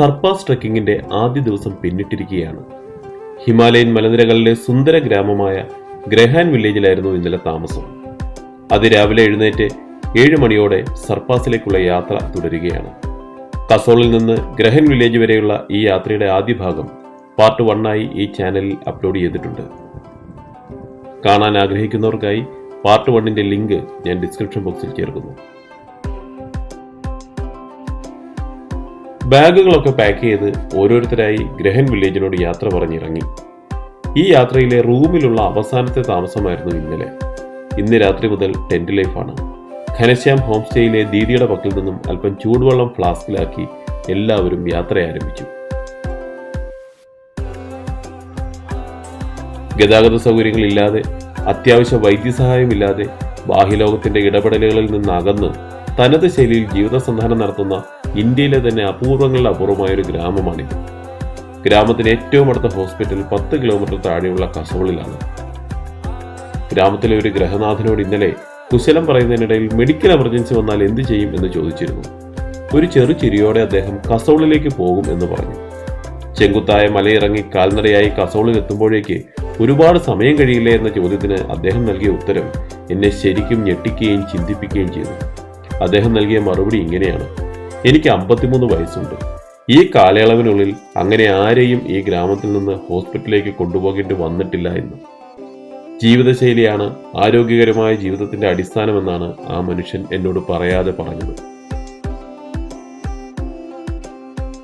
Surpass ട്രക്കിങ്ങിന്റെ ആദ്യ ദിവസം പിന്നിട്ടിരിക്കുകയാണ്. Himalayan മലനിരകളിലെ സുന്ദര ഗ്രാമമായ ഗ്രഹാൻ വില്ലേജിലായിരുന്നു ഇന്നലെ താമസം. അതിരാവിലെ എഴുന്നേറ്റ് ഏഴ് മണിയോടെ സർപ്പാസിലേക്കുള്ള യാത്ര തുടരുകയാണ്. കസോളിൽ നിന്ന് ഗ്രഹൻ വില്ലേജ് വരെയുള്ള ഈ യാത്രയുടെ ആദ്യ ഭാഗം പാർട്ട് വണ്ണായി ഈ ചാനലിൽ അപ്ലോഡ് ചെയ്തിട്ടുണ്ട്. കാണാൻ ആഗ്രഹിക്കുന്നവർക്കായി പാർട്ട് വണ്ണിന്റെ ലിങ്ക് ഞാൻ ഡിസ്ക്രിപ്ഷൻ ബോക്സിൽ ചേർക്കുന്നു. ബാഗുകളൊക്കെ പാക്ക് ചെയ്ത് ഓരോരുത്തരായി ഗ്രഹൻ വില്ലേജിനോട് യാത്ര പറഞ്ഞിറങ്ങി. ഈ യാത്രയിലെ റൂമിലുള്ള അവസാനത്തെ താമസമായിരുന്നു ഇന്നലെ. ഇന്ന് രാത്രി മുതൽ ടെന്റ് ലൈഫാണ് ഘനശ്യാം ഹോം സ്റ്റേയിലെ ദീദിയുടെ പക്കൽ നിന്നും അല്പം ചൂടുവെള്ളം ഫ്ലാസ്കിലാക്കി എല്ലാവരും യാത്ര ആരംഭിച്ചു. ഗതാഗത സൗകര്യങ്ങളില്ലാതെ അത്യാവശ്യ വൈദ്യസഹായമില്ലാതെ ബാഹ്യലോകത്തിന്റെ ഇടപെടലുകളിൽ നിന്ന് അകന്ന് തനത് ശൈലിയിൽ ജീവിതസന്ധാനം നടത്തുന്ന ഇന്ത്യയിലെ തന്നെ അപൂർവങ്ങളിൽ അപൂർവമായ ഒരു ഗ്രാമമാണിത് ഗ്രാമത്തിന് ഏറ്റവും അടുത്ത ഹോസ്പിറ്റൽ പത്ത് കിലോമീറ്റർ താഴെയുള്ള കസോളിലാണ് ഗ്രാമത്തിലെ ഒരു ഗ്രഹനാഥനോട് ഇന്നലെ കുശലം പറയുന്നതിനിടയിൽ മെഡിക്കൽ എമർജൻസി വന്നാൽ എന്ത് ചെയ്യും എന്ന് ചോദിച്ചിരുന്നു. ഒരു ചെറു ചിരിയോടെ അദ്ദേഹം കസോളിലേക്ക് പോകും എന്ന് പറഞ്ഞു. ചെങ്കുത്തായ മലയിറങ്ങി കാൽനടയായി കസോളിൽ എത്തുമ്പോഴേക്ക് ഒരുപാട് സമയം കഴിയില്ലേ എന്ന ചോദ്യത്തിന് അദ്ദേഹം നൽകിയ ഉത്തരം എന്നെ ശരിക്കും ഞെട്ടിക്കുകയും ചിന്തിപ്പിക്കുകയും ചെയ്തു. അദ്ദേഹം നൽകിയ മറുപടി ഇങ്ങനെയാണ്. എനിക്ക് അമ്പത്തിമൂന്ന് വയസ്സുണ്ട്. ഈ കാലയളവിനുള്ളിൽ അങ്ങനെ ആരെയും ഈ ഗ്രാമത്തിൽ നിന്ന് ഹോസ്പിറ്റലിലേക്ക് കൊണ്ടുപോകേണ്ടി വന്നിട്ടില്ല എന്ന്. ജീവിതശൈലിയാണ് ആരോഗ്യകരമായ ജീവിതത്തിന്റെ അടിസ്ഥാനമെന്നാണ് ആ മനുഷ്യൻ എന്നോട് പറയാതെ പറഞ്ഞത്.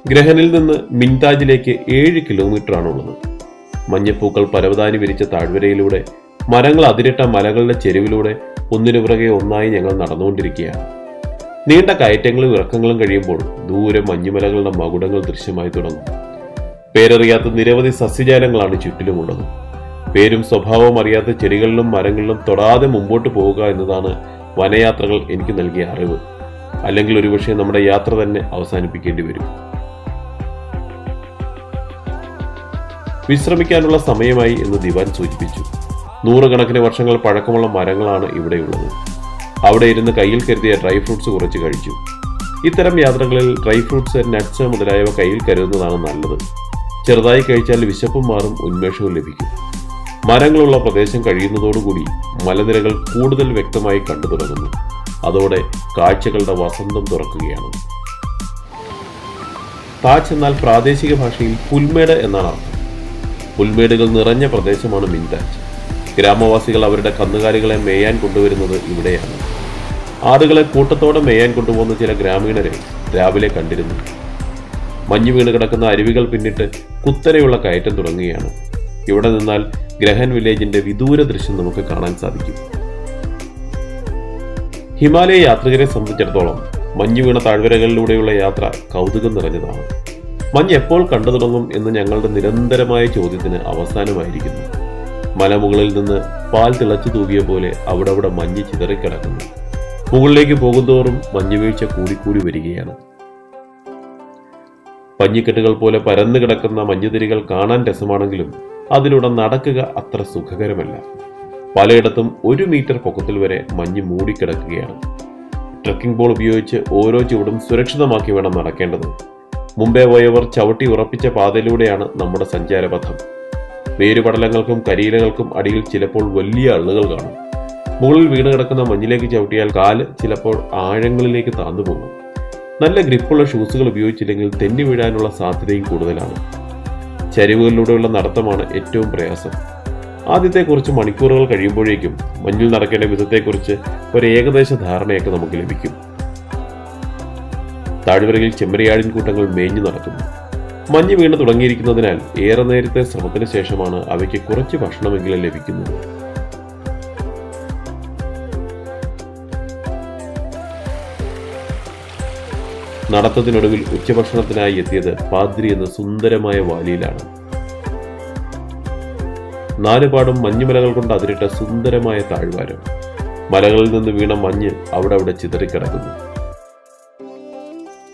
ഗ്രഹനിൽ നിന്ന് മിൻതാജിലേക്ക് ഏഴ് കിലോമീറ്റർ ആണുള്ളത് മഞ്ഞപ്പൂക്കൾ പരവതാനി വിരിച്ച താഴ്വരയിലൂടെ മരങ്ങൾ അതിരിട്ട മലകളുടെ ചെരുവിലൂടെ ഒന്നിനു ഒന്നായി ഞങ്ങൾ നടന്നുകൊണ്ടിരിക്കുകയാണ്. നീണ്ട കയറ്റങ്ങളും ഇറക്കങ്ങളും കഴിയുമ്പോൾ ദൂരെ മഞ്ഞുമലകളുടെ മകുടങ്ങൾ ദൃശ്യമായി തുടങ്ങും. പേരറിയാത്ത നിരവധി സസ്യജാലങ്ങളാണ് ചുറ്റിലുമുള്ളത്. പേരും സ്വഭാവവും അറിയാത്ത ചെടികളിലും മരങ്ങളിലും തൊടാതെ മുമ്പോട്ട് പോവുക എന്നതാണ് വനയാത്രകൾ എനിക്ക് നൽകിയ അറിവ്. അല്ലെങ്കിൽ ഒരുപക്ഷെ നമ്മുടെ യാത്ര തന്നെ അവസാനിപ്പിക്കേണ്ടി വരും. വിശ്രമിക്കാനുള്ള സമയമായി എന്ന് ദിവാൻ സൂചിപ്പിച്ചു. നൂറുകണക്കിന് വർഷങ്ങൾ പഴക്കമുള്ള മരങ്ങളാണ് ഇവിടെയുള്ളത്. അവിടെ ഇരുന്ന് കയ്യിൽ കരുതിയ ഡ്രൈ ഫ്രൂട്ട്സ് കുറച്ച് കഴിച്ചു. ഇത്തരം യാത്രകളിൽ ഡ്രൈ ഫ്രൂട്ട്സ് നട്ട്സ് മുതലായവ കയ്യിൽ കരുതുന്നതാണ് നല്ലത്. ചെറുതായി കഴിച്ചാൽ വിശപ്പും മാറും ഉന്മേഷവും ലഭിക്കും. മരങ്ങളുള്ള പ്രദേശം കഴിയുന്നതോടുകൂടി മലനിരകൾ കൂടുതൽ വ്യക്തമായി കണ്ടു തുടങ്ങുന്നു. അതോടെ കാഴ്ചകളുടെ വസന്തം തുറക്കുകയാണ്. താച്ച് എന്നാൽ പ്രാദേശിക ഭാഷയിൽ പുൽമേട് എന്നാണ് അർത്ഥം. പുൽമേടുകൾ നിറഞ്ഞ പ്രദേശമാണ് മിൻതാജ് ഗ്രാമവാസികൾ അവരുടെ കന്നുകാലികളെ മേയാൻ കൊണ്ടുവരുന്നത് ഇവിടെയാണ്. ആടുകളെ കൂട്ടത്തോടെ മേയാൻ കൊണ്ടുപോകുന്ന ചില ഗ്രാമീണരെ രാവിലെ കണ്ടിരുന്നു. മഞ്ഞു വീണ് കിടക്കുന്ന അരുവികൾ പിന്നിട്ട് കുത്തനെയുള്ള കയറ്റം തുടങ്ങുകയാണ്. ഇവിടെ നിന്നാൽ ഗ്രഹൻ വില്ലേജിന്റെ വിദൂര ദൃശ്യം നമുക്ക് കാണാൻ സാധിക്കും. ഹിമാലയ യാത്രികരെ സംബന്ധിച്ചിടത്തോളം മഞ്ഞു വീണ താഴ്വരകളിലൂടെയുള്ള യാത്ര കൗതുകം നിറഞ്ഞതാണ്. മഞ്ഞ് എപ്പോൾ കണ്ടു തുടങ്ങും എന്ന് ഞങ്ങളുടെ നിരന്തരമായ ചോദ്യത്തിന് അവസാനമായിരിക്കുന്നു. മലമുകളിൽ നിന്ന് പാൽ തിളച്ചു തൂകിയ പോലെ അവിടെ അവിടെ മഞ്ഞ് ചിതറിക്കിടക്കുന്നു. മുകളിലേക്ക് പോകുന്തോറും മഞ്ഞുവീഴ്ച കൂടിക്കൂടി വരികയാണ്. പഞ്ഞിക്കെട്ടുകൾ പോലെ പരന്നു കിടക്കുന്ന മഞ്ഞുതിരികൾ കാണാൻ രസമാണെങ്കിലും അതിലൂടെ നടക്കുക അത്ര സുഖകരമല്ല. പലയിടത്തും ഒരു മീറ്റർ പൊക്കത്തിൽ വരെ മഞ്ഞ് മൂടിക്കിടക്കുകയാണ്. ട്രക്കിംഗ് ബോൾ ഉപയോഗിച്ച് ഓരോ ചുവടും സുരക്ഷിതമാക്കി വേണം നടക്കേണ്ടത്. മുമ്പേ പോയവർ ചവിട്ടി ഉറപ്പിച്ച പാതയിലൂടെയാണ് നമ്മുടെ സഞ്ചാരപഥം. വേരുപടലങ്ങൾക്കും കരിയിലകൾക്കും അടിയിൽ ചിലപ്പോൾ വലിയ അള്ളുകൾ കാണും. മുകളിൽ വീണ് കിടക്കുന്ന മഞ്ഞിലേക്ക് ചവിട്ടിയാൽ കാൽ ചിലപ്പോൾ ആഴങ്ങളിലേക്ക് താന്നു പോകും. നല്ല ഗ്രിപ്പുള്ള ഷൂസുകൾ ഉപയോഗിച്ചില്ലെങ്കിൽ തെന്നി വീഴാനുള്ള സാധ്യതയും കൂടുതലാണ്. ചരിവുകളിലൂടെയുള്ള നടത്തമാണ് ഏറ്റവും പ്രയാസം. ആദ്യത്തെ കുറച്ച് മണിക്കൂറുകൾ കഴിയുമ്പോഴേക്കും മഞ്ഞിൽ നടക്കേണ്ട വിധത്തെക്കുറിച്ച് ഒരു ഏകദേശ ധാരണയൊക്കെ നമുക്ക് ലഭിക്കും. താഴ്വരയിൽ ചെമ്മരിയാടിൻ കൂട്ടങ്ങൾ മേഞ്ഞു നടക്കുന്നു. മഞ്ഞ് വീണ് തുടങ്ങിയിരിക്കുന്നതിനാൽ ഏറെ നേരത്തെ ശ്രമത്തിന് ശേഷമാണ് അവയ്ക്ക് കുറച്ച് ഭക്ഷണമെങ്കിലും ലഭിക്കുന്നത്. നടത്തത്തിനൊടുവിൽ ഉച്ചഭക്ഷണത്തിനായി എത്തിയത് പാദ്രി എന്ന സുന്ദരമായ വാലിയിലാണ്. നാലുപാടും മഞ്ഞുമലകൾ കൊണ്ട് അതിരിട്ട സുന്ദരമായ താഴ്വാരം. മലകളിൽ നിന്ന് വീണ മഞ്ഞ് അവിടെ അവിടെ ചിതറിക്കിടക്കുന്നു.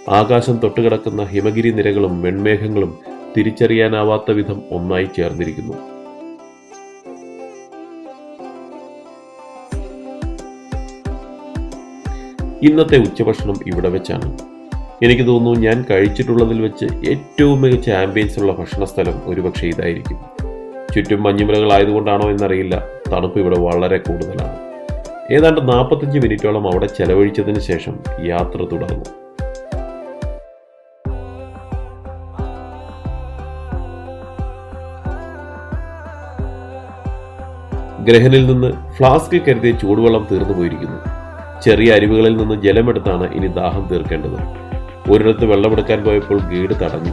ആകാശം തൊട്ടുകിടക്കുന്ന ഹിമഗിരി നിരകളും വെൺമേഘങ്ങളും തിരിച്ചറിയാനാവാത്ത വിധം ഒന്നായി ചേർന്നിരിക്കുന്നു. ഇന്നത്തെ ഉച്ചഭക്ഷണം ഇവിടെ വെച്ചാണ്. എനിക്ക് തോന്നുന്നു ഞാൻ കഴിച്ചിട്ടുള്ളതിൽ വെച്ച് ഏറ്റവും മികച്ച ആംബിയൻസ് ഉള്ള ഭക്ഷണ സ്ഥലം ഒരുപക്ഷെ ഇതായിരിക്കും. ചുറ്റും മഞ്ഞുമലകൾ മഞ്ഞുമലകളായതുകൊണ്ടാണോ എന്നറിയില്ല. തണുപ്പ് ഇവിടെ വളരെ കൂടുതലാണ്. ഏതാണ്ട് നാൽപ്പത്തഞ്ച് മിനിറ്റോളം അവിടെ ചെലവഴിച്ചതിന് ശേഷം യാത്ര തുടർന്നു ഗ്രഹനിൽ നിന്ന് ഫ്ലാസ്കിൽ കരുതിയ ചൂടുവെള്ളം തീർന്നു പോയിരിക്കുന്നു. ചെറിയ അരുവികളിൽ നിന്ന് ജലമെടുത്താണ് ഇനി ദാഹം തീർക്കേണ്ടത്. ഒരിടത്ത് വെള്ളമെടുക്കാൻ പോയപ്പോൾ ഗൈഡ് തടഞ്ഞു.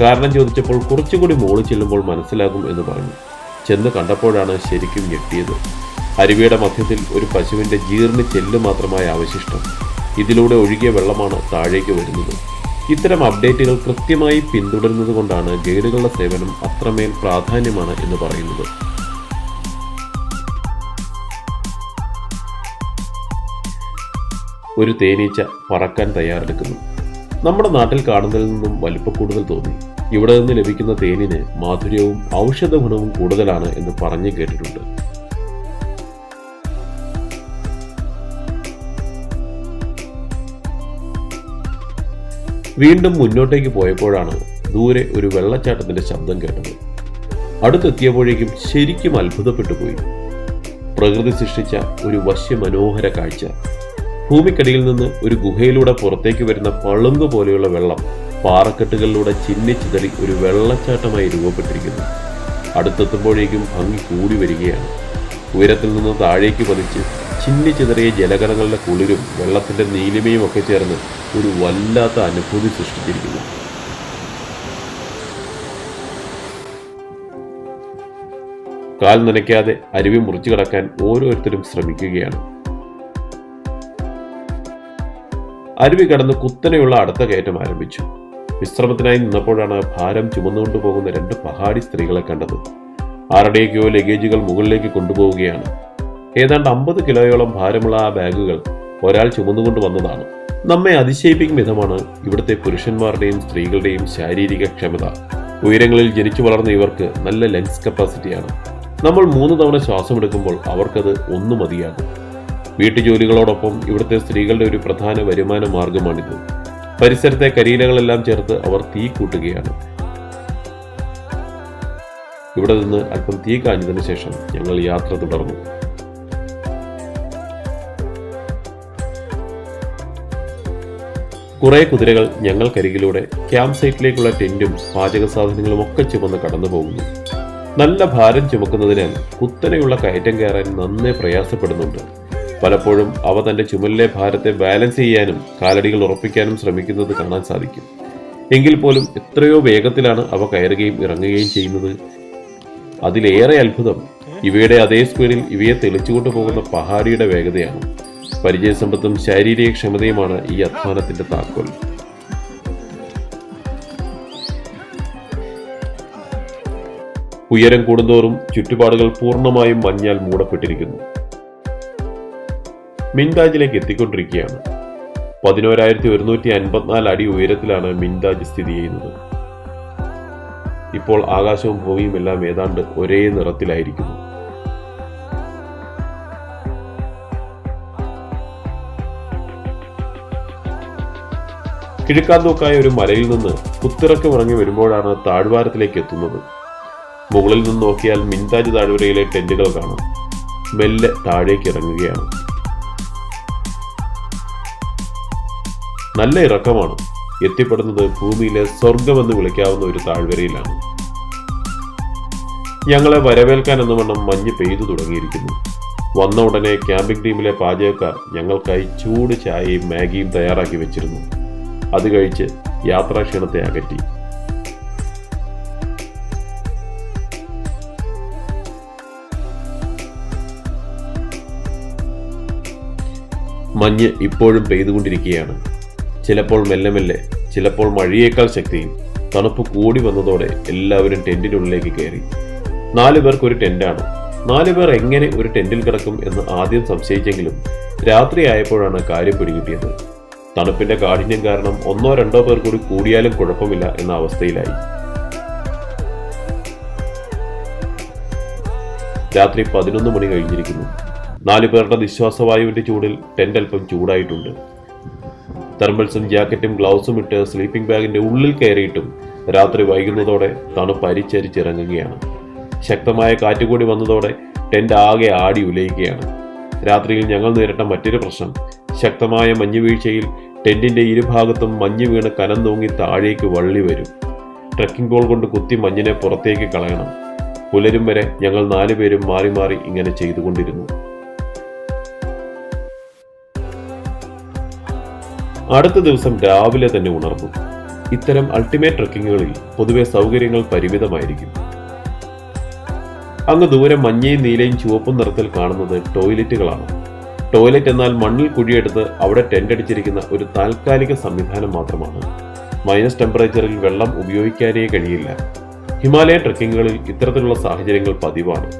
കാരണം ചോദിച്ചപ്പോൾ കുറച്ചുകൂടി മോളിൽ ചെല്ലുമ്പോൾ മനസ്സിലാകും എന്ന് പറഞ്ഞു. ചെന്ന് കണ്ടപ്പോഴാണ് ശരിക്കും ഞെട്ടിയത്. അരുവിയുടെ മധ്യത്തിൽ ഒരു പശുവിന്റെ ജീർണി ചെല്ല് മാത്രമായ അവശിഷ്ടം. ഇതിലൂടെ ഒഴുകിയ വെള്ളമാണ് താഴേക്ക് വരുന്നത്. ഇത്തരം അപ്ഡേറ്റുകൾ കൃത്യമായി പിന്തുടരുന്നത് കൊണ്ടാണ് ഗൈഡുകളുടെ സേവനം അത്രമേൽ പ്രാധാന്യമാണ് എന്ന് പറയുന്നത്. ഒരു തേനീച്ച പറക്കാൻ തയ്യാറെടുക്കുന്നു. നമ്മുടെ നാട്ടിൽ കാണുന്നതിൽ നിന്നും വലിപ്പക്കൂടുതൽ തോന്നി. ഇവിടെ നിന്ന് ലഭിക്കുന്ന തേനിന് മാധുര്യവും ഔഷധ ഗുണവും കൂടുതലാണ് എന്ന് പറഞ്ഞു കേട്ടിട്ടുണ്ട്. വീണ്ടും മുന്നോട്ടേക്ക് പോയപ്പോഴാണ് ദൂരെ ഒരു വെള്ളച്ചാട്ടത്തിന്റെ ശബ്ദം കേട്ടത്. അടുത്തെത്തിയപ്പോഴേക്കും ശരിക്കും അത്ഭുതപ്പെട്ടു പോയി. പ്രകൃതി സൃഷ്ടിച്ച ഒരു വശ്യമനോഹര കാഴ്ച. ഭൂമിക്കടിയിൽ നിന്ന് ഒരു ഗുഹയിലൂടെ പുറത്തേക്ക് വരുന്ന പളുങ്ക് പോലെയുള്ള വെള്ളം പാറക്കെട്ടുകളിലൂടെ ചിന്നിച്ചിതറി ഒരു വെള്ളച്ചാട്ടമായി രൂപപ്പെട്ടിരിക്കുന്നു. അടുത്തെത്തുമ്പോഴേക്കും ഭംഗി കൂടി വരികയാണ്. ഉയരത്തിൽ നിന്ന് താഴേക്ക് പതിച്ച് ചിന്നിച്ചിതറിയ ജലകണങ്ങളുടെ കുളിരും വെള്ളത്തിന്റെ നീലിമയും ഒക്കെ ചേർന്ന് ഒരു വല്ലാത്ത അനുഭൂതി സൃഷ്ടിച്ചിരിക്കുന്നു. കാൽ നനയ്ക്കാതെ അരുവി മുറിച്ചു കടക്കാൻ ഓരോരുത്തരും ശ്രമിക്കുകയാണ്. അരുവി കടന്ന് കുത്തനെയുള്ള അടുത്ത കയറ്റം ആരംഭിച്ചു. വിശ്രമത്തിനായി നിന്നപ്പോഴാണ് ഭാരം ചുമന്നുകൊണ്ടു പോകുന്ന രണ്ട് പഹാടി സ്ത്രീകളെ കണ്ടത്. ആരുടെയൊക്കെയോ ലഗേജുകൾ മുകളിലേക്ക് കൊണ്ടുപോവുകയാണ്. ഏതാണ്ട് അമ്പത് കിലോയോളം ഭാരമുള്ള ആ ബാഗുകൾ ഒരാൾ ചുമന്നുകൊണ്ട് വന്നതാണ്. നമ്മെ അതിശയിപ്പിക്കും വിധമാണ് ഇവിടുത്തെ പുരുഷന്മാരുടെയും സ്ത്രീകളുടെയും ശാരീരിക ക്ഷമത. ഉയരങ്ങളിൽ ജനിച്ചു വളർന്ന ഇവർക്ക് നല്ല ലങ്സ് കപ്പാസിറ്റിയാണ്. നമ്മൾ മൂന്ന് തവണ ശ്വാസമെടുക്കുമ്പോൾ അവർക്കത് ഒന്നു മതിയാകും വീട്ടുജോലികളോടൊപ്പം ഇവിടുത്തെ സ്ത്രീകളുടെ ഒരു പ്രധാന വരുമാന മാർഗമാണിത്. പരിസരത്തെ കരിയിലകളെല്ലാം ചേർത്ത് അവർ തീ കൂട്ടുകയാണ്. ഇവിടെ നിന്ന് അല്പം തീ കാഞ്ഞതിനു ശേഷം ഞങ്ങൾ യാത്ര തുടർന്നു. കുറേ കുതിരകൾ ഞങ്ങൾക്കരികിലൂടെ ക്യാമ്പ് സൈറ്റിലേക്കുള്ള ടെന്റും പാചക സാധനങ്ങളും ഒക്കെ ചുമന്ന് കടന്നു പോകുന്നു നല്ല ഭാരം ചുമക്കുന്നതിനാൽ കുത്തനെയുള്ള കയറ്റം കയറാൻ നന്നേ പ്രയാസപ്പെടുന്നുണ്ട്. പലപ്പോഴും അവ തന്റെ ചുമലിലെ ഭാരത്തെ ബാലൻസ് ചെയ്യാനും കാലടികൾ ഉറപ്പിക്കാനും ശ്രമിക്കുന്നത് കാണാൻ സാധിക്കും. എങ്കിൽ പോലും എത്രയോ വേഗത്തിലാണ് അവ കയറുകയും ഇറങ്ങുകയും ചെയ്യുന്നത്. അതിലേറെ അത്ഭുതം ഇവയുടെ അതേ സ്പീഡിൽ ഇവയെ തെളിച്ചുകൊണ്ടു പോകുന്ന പഹാടിയുടെ വേഗതയാണ്. പരിചയസമ്പത്തും ശാരീരിക ക്ഷമതയുമാണ് ഈ അധ്വാനത്തിന്റെ താക്കോൽ. ഉയരം കൂടുന്തോറും ചുറ്റുപാടുകൾ പൂർണമായും മഞ്ഞാൽ മൂടപ്പെട്ടിരിക്കുന്നു. മിൻതാജിലേക്ക് എത്തിക്കൊണ്ടിരിക്കുകയാണ്. പതിനോരായിരത്തി ഒരുന്നൂറ്റി അൻപത്തിനാല് അടി ഉയരത്തിലാണ് മിൻതാജ് സ്ഥിതി ചെയ്യുന്നത്. ഇപ്പോൾ ആകാശവും ഭൂമിയും എല്ലാം ഏതാണ്ട് ഒരേ നിറത്തിലായിരിക്കുന്നു. കിഴക്കാന്തോക്കായ ഒരു മലയിൽ നിന്ന് കുത്തിറക്കം ഇറങ്ങി വരുമ്പോഴാണ് താഴ്വാരത്തിലേക്ക് എത്തുന്നത്. മുകളിൽ നിന്ന് നോക്കിയാൽ മിൻതാജ് താഴ്വരയിലെ ടെന്റുകൾ കാണാം. മെല്ലെ താഴേക്ക് ഇറങ്ങുകയാണ്. നല്ല ഇറക്കമാണ്. എത്തിപ്പെടുന്നത് ഭൂമിയിലെ സ്വർഗമെന്ന് വിളിക്കാവുന്ന ഒരു താഴ്വരയിലാണ്. ഞങ്ങളെ വരവേൽക്കാൻ എന്ന വണ്ണം മഞ്ഞ് പെയ്തു തുടങ്ങിയിരിക്കുന്നു. വന്ന ഉടനെ ക്യാമ്പിംഗ് ടീമിലെ പാചകക്കാർ ഞങ്ങൾക്കായി ചൂട് ചായയും മാഗിയും തയ്യാറാക്കി വെച്ചിരുന്നു. അത് കഴിച്ച് യാത്രാക്ഷീണത്തെ അകറ്റി. മഞ്ഞ് ഇപ്പോഴും പെയ്തുകൊണ്ടിരിക്കുകയാണ്. ചിലപ്പോൾ മെല്ലെ മെല്ലെ ചിലപ്പോൾ മഴയേക്കാൾ ശക്തിയിൽ തണുപ്പ് കൂടി വന്നതോടെ എല്ലാവരും ടെന്റിനുള്ളിലേക്ക് കയറി. നാലു പേർക്ക് ഒരു ടെന്റാണ്. നാലു പേർ എങ്ങനെ ഒരു ടെന്റിൽ കിടക്കും എന്ന് ആദ്യം സംശയിച്ചെങ്കിലും രാത്രിയായപ്പോഴാണ് കാര്യം പിടികിട്ടിയത്. തണുപ്പിന്റെ കാഠിന്യം കാരണം ഒന്നോ രണ്ടോ പേർ കൂടി കൂടിയാലും കുഴപ്പമില്ല എന്ന അവസ്ഥയിലായി. രാത്രി പതിനൊന്ന് മണി കഴിഞ്ഞിരിക്കുന്നു. നാലു പേരുടെ നിശ്വാസവായുവിന്റെ ചൂടിൽ ടെന്റ് അല്പം ചൂടായിട്ടുണ്ട്. തെർമൽസും ജാക്കറ്റും ഗ്ലൗസും ഇട്ട് സ്ലീപ്പിംഗ് ബാഗിന്റെ ഉള്ളിൽ കയറിയിട്ടും രാത്രി വൈകുന്നതോടെ തണുപ്പ് അരിച്ചരിച്ചിറങ്ങുകയാണ് ശക്തമായ കാറ്റുകൂടി വന്നതോടെ ടെന്റ് ആകെ ആടി ഉലയുകയാണ്. രാത്രിയിൽ ഞങ്ങൾ നേരിട്ട മറ്റൊരു പ്രശ്നം ശക്തമായ മഞ്ഞുവീഴ്ചയിൽ ടെന്റിന്റെ ഇരുഭാഗത്തും മഞ്ഞ് വീണ് കനം തൂങ്ങി താഴേക്ക് വള്ളി വരും. ട്രക്കിംഗ് ബോൾ കൊണ്ട് കുത്തി മഞ്ഞിനെ പുറത്തേക്ക് കളയണം. പുലരും വരെ ഞങ്ങൾ നാലുപേരും മാറി മാറി ഇങ്ങനെ ചെയ്തുകൊണ്ടിരുന്നു. അടുത്ത ദിവസം രാവിലെ തന്നെ ഉണർന്നു. ഇത്തരം അൾട്ടിമേറ്റ് ട്രക്കിങ്ങുകളിൽ പൊതുവെ സൗകര്യങ്ങൾ പരിമിതമായിരിക്കും. അങ്ങ് ദൂരെ മഞ്ഞയും നീലയും ചുവപ്പും നിറത്തിൽ കാണുന്നത് ടോയ്ലറ്റുകളാണ്. ടോയ്ലറ്റ് എന്നാൽ മണ്ണിൽ കുഴിയെടുത്ത് അവിടെ ടെന്റ് അടിച്ചിരിക്കുന്ന ഒരു താൽക്കാലിക സംവിധാനം മാത്രമാണ്. മൈനസ് ടെമ്പറേച്ചറിൽ വെള്ളം ഉപയോഗിക്കാനേ കഴിയില്ല. ഹിമാലയ ട്രക്കിങ്ങുകളിൽ ഇത്തരത്തിലുള്ള സാഹചര്യങ്ങൾ പതിവാണ്.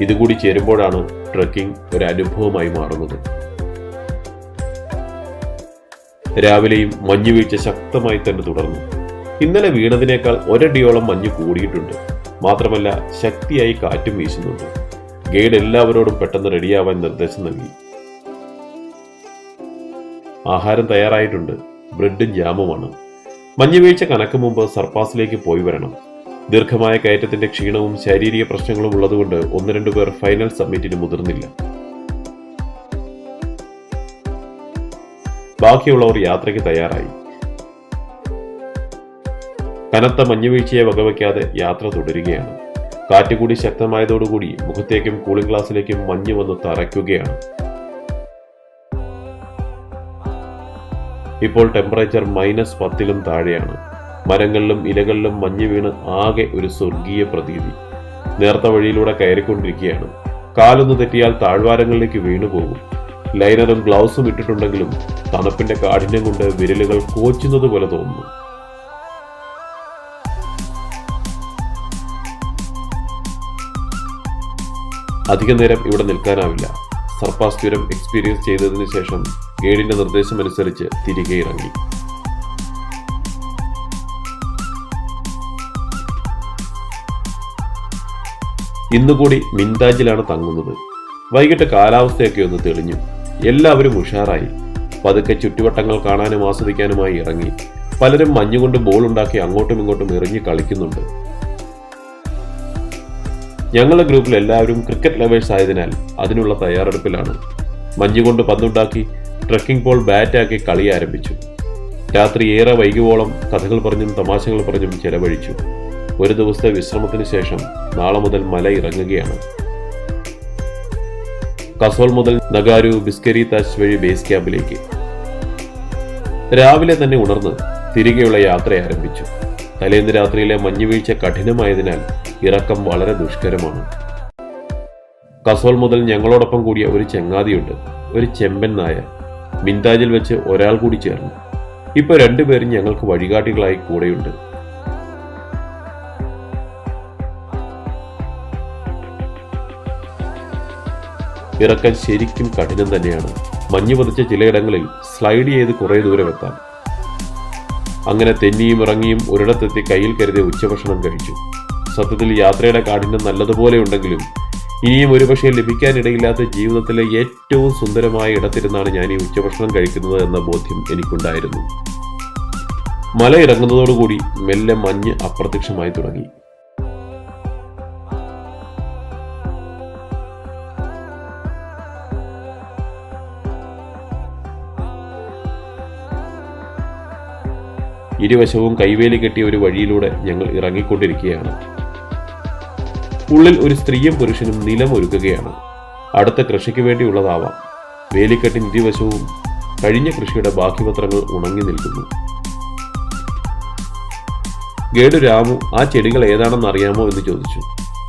ഇതുകൂടി ചേരുമ്പോഴാണ് ട്രക്കിംഗ് ഒരു അനുഭവമായി മാറുന്നത്. രാവിലെയും മഞ്ഞുവീഴ്ച ശക്തമായി തന്നെ തുടർന്നു. ഇന്നലെ വീണതിനേക്കാൾ ഒരടിയോളം മഞ്ഞ് കൂടിയിട്ടുണ്ട്. മാത്രമല്ല ശക്തിയായി കാറ്റും വീശുന്നുണ്ട്. ഗൈഡ് എല്ലാവരോടും പെട്ടെന്ന് റെഡിയാവാൻ നിർദ്ദേശം നൽകി. ആഹാരം തയ്യാറായിട്ടുണ്ട്. ബ്രെഡും ജാമുമാണ്. മഞ്ഞുവീഴ്ച കനക്ക് മുമ്പ് സർപ്പാസിലേക്ക് പോയി വരണം. ദീർഘമായ കയറ്റത്തിന്റെ ക്ഷീണവും ശാരീരിക പ്രശ്നങ്ങളും ഉള്ളതുകൊണ്ട് ഒന്ന് രണ്ടു പേർ ഫൈനൽ സബ്മിറ്റിന് മുതിർന്നില്ല. ബാക്കിയുള്ളവർ യാത്രയ്ക്ക് തയ്യാറായി. കനത്ത മഞ്ഞുവീഴ്ചയെ വകവയ്ക്കാതെ യാത്ര തുടരുകയാണ്. കാറ്റുകൂടി ശക്തമായതോടുകൂടി മുഖത്തേക്കും കൂളിംഗ് ഗ്ലാസിലേക്കും മഞ്ഞ് വന്ന് തറയ്ക്കുകയാണ്. ഇപ്പോൾ ടെമ്പറേച്ചർ മൈനസ് പത്തിലും താഴെയാണ്. മരങ്ങളിലും ഇലകളിലും മഞ്ഞ് വീണ് ആകെ ഒരു സ്വർഗീയ പ്രതീതി. നേർത്ത വഴിയിലൂടെ കയറിക്കൊണ്ടിരിക്കുകയാണ്. കാലൊന്ന് തെറ്റിയാൽ താഴ്വാരങ്ങളിലേക്ക് വീണുപോകും. ലൈനറും ഗ്ലൗസും ഇട്ടിട്ടുണ്ടെങ്കിലും തണുപ്പിന്റെ കാഠിന്യം കൊണ്ട് വിരലുകൾ കോച്ചുന്നത് പോലെ തോന്നുന്നു. അധിക നേരം ഇവിടെ നിൽക്കാനാവില്ല. സർപ്പാസ് ചുരം എക്സ്പീരിയൻസ് ചെയ്തതിനു ശേഷം ഗൈഡിന്റെ നിർദ്ദേശമനുസരിച്ച് തിരികെ ഇറങ്ങി. ഇന്നുകൂടി മിന്താജിലാണ് തങ്ങുന്നത്. വൈകിട്ട് കാലാവസ്ഥയൊക്കെ ഒന്ന് തെളിഞ്ഞു. എല്ലാവരും ഉഷാറായി. പതുക്കെ ചുറ്റുവട്ടങ്ങൾ കാണാനും ആസ്വദിക്കാനുമായി ഇറങ്ങി. പലരും മഞ്ഞുകൊണ്ട് ബോൾ ഉണ്ടാക്കി അങ്ങോട്ടും ഇങ്ങോട്ടും എറിഞ്ഞ് കളിക്കുന്നുണ്ട്. ഞങ്ങളുടെ ഗ്രൂപ്പിൽ എല്ലാവരും ക്രിക്കറ്റ് ലവേഴ്സ് ആയതിനാൽ അതിനുള്ള തയ്യാറെടുപ്പിലാണ്. മഞ്ഞുകൊണ്ട് പന്തുണ്ടാക്കി ട്രക്കിംഗ് പോൾ ബാറ്റാക്കി കളി ആരംഭിച്ചു. രാത്രി ഏറെ വൈകുവോളം കഥകൾ പറഞ്ഞും തമാശകൾ പറഞ്ഞും ചെലവഴിച്ചു. ഒരു ദിവസത്തെ വിശ്രമത്തിന് ശേഷം നാളെ മുതൽ മല ഇറങ്ങുകയാണ്. കസോൾ മുതൽ നഗാരു ബിസ്കരി താജ് വഴി ബേസ് ക്യാമ്പിലേക്ക്. രാവിലെ തന്നെ ഉണർന്ന് തിരികെയുള്ള യാത്ര ആരംഭിച്ചു. തലേന്ന് രാത്രിയിലെ മഞ്ഞുവീഴ്ച കഠിനമായതിനാൽ ഇറക്കം വളരെ ദുഷ്കരമാണ്. കസോൾ മുതൽ ഞങ്ങളോടൊപ്പം കൂടിയ ഒരു ചങ്ങാതിയുണ്ട് ഒരു ചെമ്പൻ നായ മിന്താജിൽ വെച്ച് ഒരാൾ കൂടി ചേർന്നു. ഇപ്പോൾ രണ്ടുപേരും ഞങ്ങൾക്ക് വഴികാട്ടികളായി കൂടെയുണ്ട്. ഇറക്കാൻ ശരിക്കും കഠിനം തന്നെയാണ്. മഞ്ഞു പതിച്ച ചിലയിടങ്ങളിൽ സ്ലൈഡ് ചെയ്ത് കുറേ ദൂരം എത്താം. അങ്ങനെ തെന്നിയും ഇറങ്ങിയും ഒരിടത്തെത്തി കയ്യിൽ കരുതിയ ഉച്ചഭക്ഷണം കഴിച്ചു. സത്യത്തിൽ യാത്രയുടെ കാഠിന്യം നല്ലതുപോലെ ഉണ്ടെങ്കിലും ഇനിയും ഒരുപക്ഷെ ലഭിക്കാനിടയില്ലാത്ത ജീവിതത്തിലെ ഏറ്റവും സുന്ദരമായ ഇടത്തിരുന്നാണ് ഞാൻ ഈ ഉച്ചഭക്ഷണം കഴിക്കുന്നത് എന്ന ബോധ്യം എനിക്കുണ്ടായിരുന്നു. മല ഇറങ്ങുന്നതോടുകൂടി മെല്ലെ മഞ്ഞ് അപ്രത്യക്ഷമായി തുടങ്ങി. ഇരുവശവും കൈവേലി കെട്ടിയ ഒരു വഴിയിലൂടെ ഞങ്ങൾ ഇറങ്ങിക്കൊണ്ടിരിക്കുകയാണ്. ഉള്ളിൽ ഒരു സ്ത്രീയും പുരുഷനും നിലം ഒരുക്കുകയാണ്. അടുത്ത കൃഷിക്ക് വേണ്ടിയുള്ളതാവാം. വേലിക്കെട്ടിന് ഇരുവശവും കഴിഞ്ഞ കൃഷിയുടെ ബാക്കിപത്രങ്ങൾ ഉണങ്ങി നിൽക്കുന്നു. ഗേഡു രാമു ആ ചെടികൾ ഏതാണെന്ന് അറിയാമോ? എന്ന് ചോദിച്ചു.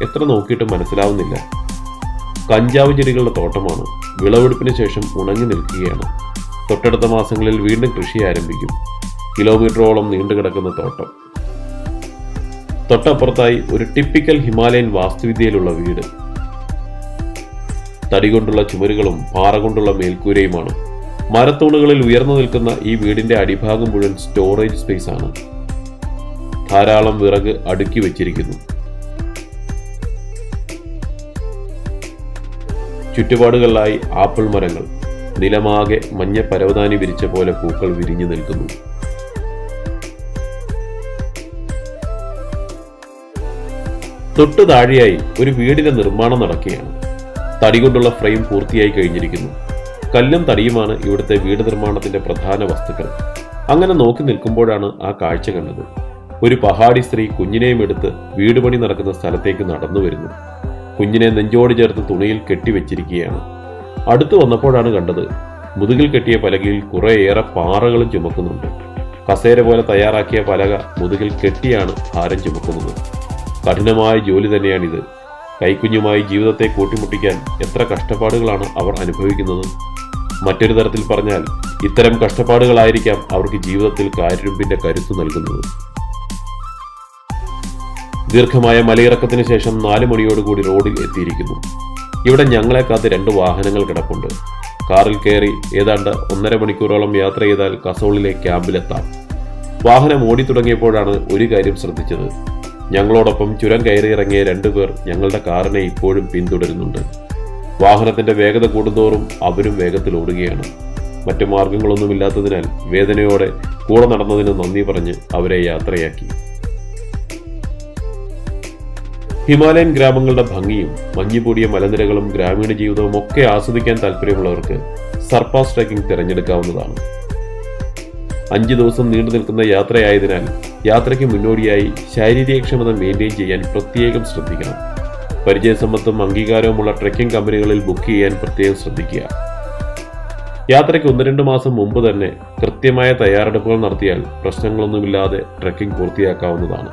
എത്ര നോക്കിയിട്ടും മനസ്സിലാവുന്നില്ല. കഞ്ചാവ് ചെടികളുടെ തോട്ടമാണ്. വിളവെടുപ്പിന് ശേഷം ഉണങ്ങി നിൽക്കുകയാണ്. തൊട്ടടുത്ത മാസങ്ങളിൽ വീണ്ടും കൃഷി ആരംഭിക്കും. കിലോമീറ്ററോളം നീണ്ടുകിടക്കുന്ന തോട്ടം. തൊട്ടപ്പുറത്തായി ഒരു ടിപ്പിക്കൽ ഹിമാലയൻ വാസ്തുവിദ്യയിലുള്ള വീട്. തടി കൊണ്ടുള്ള ചുമരുകളും പാറ കൊണ്ടുള്ള മേൽക്കൂരയുമാണ്. മരത്തൂണുകളിൽ ഉയർന്നു നിൽക്കുന്ന ഈ വീടിന്റെ അടിഭാഗം മുഴുവൻ സ്റ്റോറേജ് സ്പേസ് ആണ് ധാരാളം വിറക് അടുക്കി വെച്ചിരിക്കുന്നു. ചുറ്റുപാടുകളിലായി ആപ്പിൾ മരങ്ങൾ നിലമാകെ മഞ്ഞ പരവതാനി വിരിച്ച പോലെ പൂക്കൾ വിരിഞ്ഞു നിൽക്കുന്നു. തൊട്ടു താഴെയായി ഒരു വീടിന്റെ നിർമ്മാണം നടക്കുകയാണ്. തടി കൊണ്ടുള്ള ഫ്രെയിം പൂർത്തിയായി കഴിഞ്ഞിരിക്കുന്നു. കല്ലും തടിയുമാണ് ഇവിടുത്തെ വീട് നിർമ്മാണത്തിന്റെ പ്രധാന വസ്തുക്കൾ. അങ്ങനെ നോക്കി നിൽക്കുമ്പോഴാണ് ആ കാഴ്ച കണ്ടത്. ഒരു പഹാടി സ്ത്രീ കുഞ്ഞിനെയും എടുത്ത് വീട് പണി നടക്കുന്ന സ്ഥലത്തേക്ക് നടന്നു വരുന്നു. കുഞ്ഞിനെ നെഞ്ചോട് ചേർത്ത് തുണിയിൽ കെട്ടിവെച്ചിരിക്കുകയാണ് അടുത്തു വന്നപ്പോഴാണ് കണ്ടത് മുതുകിൽ കെട്ടിയ പലകയിൽ കുറേയേറെ പാറകളും ചുമക്കുന്നുണ്ട്. കസേര പോലെ തയ്യാറാക്കിയ പലക മുതുകിൽ കെട്ടിയാണ് ഭാരം ചുമക്കുന്നത്. കഠിനമായ ജോലി തന്നെയാണിത്. കൈക്കുഞ്ഞുമായി ജീവിതത്തെ കൂട്ടിമുട്ടിക്കാൻ എത്ര കഷ്ടപ്പാടുകളാണ് അവർ അനുഭവിക്കുന്നത്. മറ്റൊരു തരത്തിൽ പറഞ്ഞാൽ ഇത്തരം കഷ്ടപ്പാടുകളായിരിക്കാം അവർക്ക് ജീവിതത്തിൽ കാര്യരുമ്പിന്റെ കരുത്ത് നൽകുന്നത്. ദീർഘമായ മലയിറക്കത്തിന് ശേഷം നാല് മണിയോടുകൂടി റോഡിൽ എത്തിയിരിക്കുന്നു. ഇവിടെ ഞങ്ങളെ കാത്ത് രണ്ട് വാഹനങ്ങൾ കിടപ്പുണ്ട്. കാറിൽ കയറി ഏതാണ്ട് ഒന്നര മണിക്കൂറോളം യാത്ര ചെയ്താൽ കസോളിലെ ക്യാമ്പിലെത്താം. വാഹനം ഓടിത്തുടങ്ങിയപ്പോഴാണ് ഒരു കാര്യം ശ്രദ്ധിച്ചത്. ഞങ്ങളോടൊപ്പം ചുരം കയറിയിറങ്ങിയ രണ്ടുപേർ ഞങ്ങളുടെ കാറിനെ ഇപ്പോഴും പിന്തുടരുന്നുണ്ട്. വാഹനത്തിന്റെ വേഗത കൂടുന്തോറും അവരും വേഗത്തിൽ ഓടുകയാണ്. മറ്റു മാർഗങ്ങളൊന്നുമില്ലാത്തതിനാൽ വേദനയോടെ കൂടെ നടന്നതിന് നന്ദി പറഞ്ഞ് അവരെ യാത്രയാക്കി. ഹിമാലയൻ ഗ്രാമങ്ങളുടെ ഭംഗിയും മഞ്ഞുപൂടിയ മലനിരകളും ഗ്രാമീണ ജീവിതവും ഒക്കെ ആസ്വദിക്കാൻ താല്പര്യമുള്ളവർക്ക് സർപ്പാസ് ട്രക്കിംഗ് തിരഞ്ഞെടുക്കാവുന്നതാണ്. അഞ്ചു ദിവസം നീണ്ടു നിൽക്കുന്ന യാത്രയായതിനാൽ യാത്രയ്ക്ക് മുന്നോടിയായി ശാരീരികക്ഷമത മെയിന്റെയിൻ ചെയ്യാൻ പ്രത്യേകം ശ്രദ്ധിക്കണം. പരിചയസമ്പത്തും അംഗീകാരവുമുള്ള ട്രെക്കിംഗ് കമ്പനികളിൽ ബുക്ക് ചെയ്യാൻ പ്രത്യേകം ശ്രദ്ധിക്കുക. യാത്രയ്ക്ക് ഒന്ന് രണ്ട് മാസം മുമ്പ് തന്നെ കൃത്യമായ തയ്യാറെടുപ്പുകൾ നടത്തിയാൽ പ്രശ്നങ്ങളൊന്നുമില്ലാതെ ട്രെക്കിംഗ് പൂർത്തിയാക്കാവുന്നതാണ്.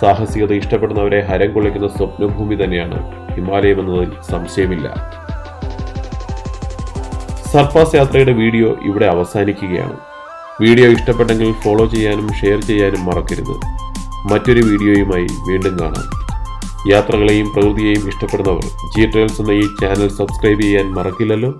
സാഹസികത ഇഷ്ടപ്പെടുന്നവരെ ഹരം കൊള്ളിക്കുന്ന സ്വപ്നഭൂമി തന്നെയാണ് ഹിമാലയം എന്നതിൽ സംശയമില്ല. സർപ്പാസ് യാത്രയുടെ വീഡിയോ ഇവിടെ അവസാനിക്കുകയാണ്. വീഡിയോ ഇഷ്ടപ്പെട്ടെങ്കിൽ ഫോളോ ചെയ്യാനും ഷെയർ ചെയ്യാനും മറക്കരുത്. മറ്റൊരു വീഡിയോയുമായി വീണ്ടും കാണാം. യാത്രകളെയും പ്രകൃതിയെയും ഇഷ്ടപ്പെടുന്നവർ ജി ട്രേൽസ് എന്ന ഈ ചാനൽ സബ്സ്ക്രൈബ് ചെയ്യാൻ മറക്കില്ലല്ലോ?